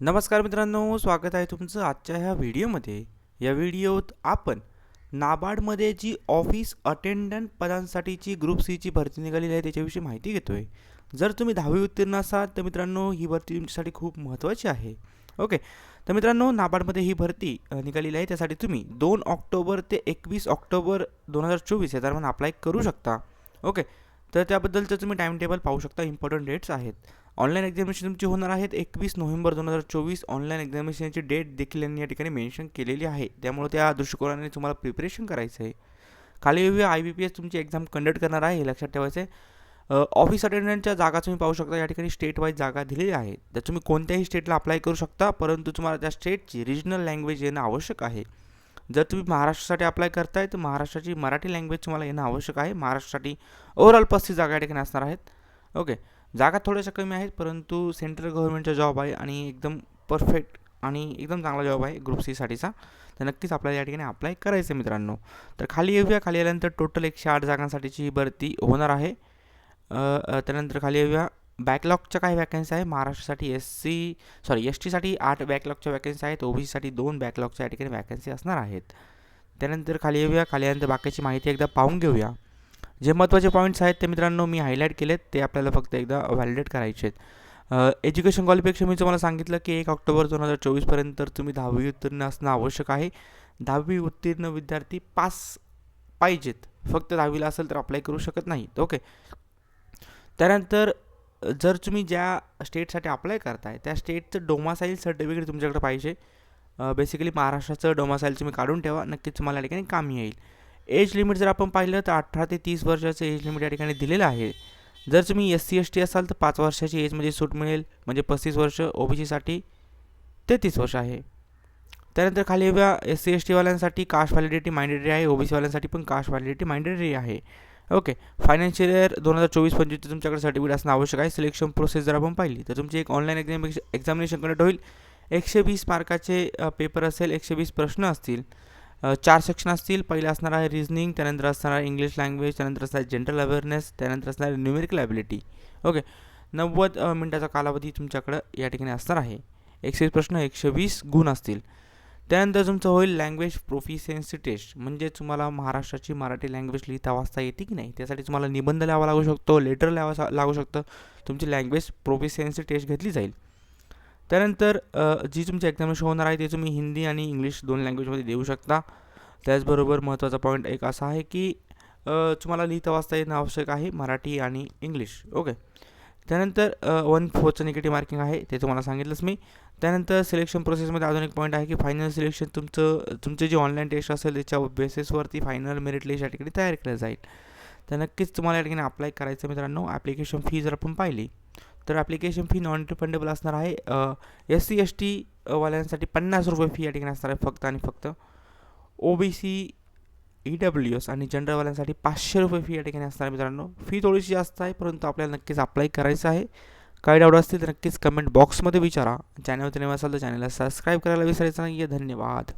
नमस्कार मित्रांनो स्वागत आहे तुमचं आजच्या ह्या व्हिडिओमध्ये. या व्हिडिओत आपण नाबार्डमध्ये जी ऑफिस अटेंडंट पदांसाठीची ग्रुप सीची भरती निघालेली आहे त्याच्याविषयी माहिती घेतो आहे जर तुम्ही दहावी उत्तीर्ण असाल तर मित्रांनो ही भरती तुमच्यासाठी खूप महत्त्वाची आहे. ओके तर मित्रांनो नाबार्डमध्ये ही भरती निघालेली आहे. त्यासाठी तुम्ही दोन ऑक्टोबर ते एकवीस ऑक्टोबर दोन हजार चोवीस या दरम्यान अप्लाय करू शकता. ओके तर त्याबद्दलचं तुम्ही टाईम टेबल पाहू शकता. इम्पॉर्टंट डेट्स आहेत. ऑनलाईन एक्झामिनेशन तुमची होणार आहेत एकवीस नोव्हेंबर दोन हजार चोवीस ऑनलाईन एक्झामिनेशनची डेट देखील यांनी या ठिकाणी मेन्शन केलेली आहे. त्यामुळे त्या दृष्टिकोनाने तुम्हाला प्रिपरेशन करायचं आहे. खाली विविध आय बी पी एस तुमची एक्झाम कंडक्ट करणार आहे हे लक्षात ठेवायचं आहे ऑफिस अटेंडंटच्या जागा तुम्ही पाहू शकता. या ठिकाणी स्टेट वाईज जागा दिलेली आहे. तर तुम्ही कोणत्याही स्टेटला अप्लाय करू शकता परंतु तुम्हाला त्या स्टेटची रिजनल लँग्वेज येणं आवश्यक आहे. जर तुम्ही महाराष्ट्रासाठी अप्लाय करताय तर महाराष्ट्राची मराठी लँग्वेज तुम्हाला येणं आवश्यक आहे. महाराष्ट्रासाठी ओव्हरऑल पस्तीस जागा या ठिकाणी असणार आहेत. ओके जागा थोड्याशा कमी आहेत परंतु सेंट्रल गव्हर्नमेंटचा जॉब आहे आणि एकदम परफेक्ट आणि एकदम चांगला जॉब आहे ग्रुप सीसाठीचा तर नक्कीच आपल्याला या ठिकाणी अप्लाय करायचं आहे मित्रांनो. तर खाली येऊया. खाली आल्यानंतर टोटल एकशे आठ जागांसाठीची ही भरती होणार आहे. त्यानंतर खाली येऊया. बॅकलॉगच्या काही वॅकन्सी आहे? महाराष्ट्रासाठी एस सी सॉरी एस टीसाठी आठ बॅकलॉगच्या वॅकन्सी आहेत. ओबीसीसाठी दोन बॅकलॉगच्या या ठिकाणी वॅकन्सी असणार आहेत. त्यानंतर खाली येऊया. खाली आल्यानंतर बाकीची माहिती एकदा पाहून घेऊया. जे महत्त्वाचे पॉईंट्स आहेत ते मित्रांनो मी हायलाईट केलेत ते आपल्याला फक्त एकदा व्हॅलिडेट करायचे आहेत. एज्युकेशन क्वालिफिकेशन मी तुम्हाला सांगितलं की एक ऑक्टोबर दोन हजार चोवीसपर्यंत तुम्ही दहावी उत्तीर्ण असणं आवश्यक आहे. दहावी उत्तीर्ण विद्यार्थी पास पाहिजेत. फक्त दहावीला असेल तर अप्लाय करू शकत नाहीत. ओके त्यानंतर जर तुम्ही ज्या स्टेटसाठी अप्लाय करताय त्या स्टेटचं डोमासाईल सर्टिफिकेट तुमच्याकडे पाहिजे. बेसिकली महाराष्ट्राचं डोमासाईल तुम्ही काढून ठेवा. नक्कीच तुम्हाला या ठिकाणी कामी येईल. एज लिमिट जर आपण पाहिलं तर अठरा ते तीस वर्षाचं एज लिमिट या ठिकाणी दिलेलं आहे. जर तुम्ही एस सी एस टी असाल तर पाच वर्षाची एजमध्ये सूट मिळेल म्हणजे पस्तीस वर्ष ओ बी सीसाठी तेहतीस वर्ष आहे. त्यानंतर खाली येऊया एस सी एस टीवाल्यांसाठी कास्ट व्हॅलिडिटी मायंडेटरी आहे ओ बी सीवाल्यांसाठी पण कास्ट व्हॅलिडिटी मायंडेटरी आहे. ओके फायनान्शियल इयर दोन हजार चोवीस पंचवीस तुमच्याकडे सर्टिफिकेट असणं आवश्यक आहे. सिलेक्शन प्रोसेस जर आपण पाहिली तर तुमची एक ऑनलाईन एक्झाम एक्झामिनेशन कंडक्ट होईल. एकशे वीस मार्काचे पेपर असेल एकशे वीस प्रश्न असतील. चार सेक्शन असतील. पहिलं असणार आहे रिझनिंग त्यानंतर असणार आहे इंग्लिश लँग्वेज त्यानंतर असणार आहे जनरल अवेअरनेस त्यानंतर असणार आहे न्यूमेरिकल ॲबिलिटी ओके नव्वद मिनटाचा कालावधी तुमच्याकडं या ठिकाणी असणार आहे. एकशे प्रश्न एकशे वीस गुण असतील. त्यानंतर तुमचं होईल लँग्वेज प्रोफिशियन्सी टेस्ट म्हणजे तुम्हाला महाराष्ट्राची मराठी लँग्वेज लिहिता वाचता येते की नाही? त्यासाठी तुम्हाला निबंध लिहावा लागू शकतो लेटर लिहावा लागू शकतं. तुमची लँग्वेज प्रोफिशियन्सी टेस्ट घेतली जाईल. त्यानंतर जी तुमची एक्झामिनेशन होणार आहे ते तुम्ही हिंदी आणि इंग्लिश दोन लँग्वेजमध्ये देऊ शकता. त्याचबरोबर महत्त्वाचा पॉईंट एक असा आहे की तुम्हाला लिहिता वाचता येणं आवश्यक आहे मराठी आणि इंग्लिश. ओके. त्यानंतर वन फोरचं निगेटिव्ह मार्किंग आहे ते तुम्हाला सांगितलंच मी. त्यानंतर सिलेक्शन प्रोसेसमध्ये अजून एक पॉईंट आहे की फायनल सिलेक्शन तुमचं तुमचे जे ऑनलाईन टेस्ट असेल त्याच्या बेसिसवरती फायनल मेरिट लिस्ट या ठिकाणी तयार केलं जाईल. तर नक्कीच तुम्हाला या ठिकाणी अप्लाय करायचं मित्रांनो. ॲप्लिकेशन फी जर आपण पाहिली तर ॲप्लिकेशन फी नॉन रिफंडेबल असणार आहे. एस सी एस टी वाल्यांसाठी पन्नास रुपये फी या ठिकाणी असणार आहे फक्त आणि फक्त. O B C E W S आणि जनरलवाल्यांसाठी पाचशे रुपये फी या ठिकाणी असणार आहे मित्रांनो. फी थोडीशी जास्त आहे परंतु आपल्याला नक्कीच अप्लाय करायचं आहे. काही डाऊट असतील तर नक्कीच कमेंट बॉक्समध्ये विचारा. चॅनलवर नवीन असाल तर चॅनलला सबस्क्राईब करायला विसरायचं नाही धन्यवाद.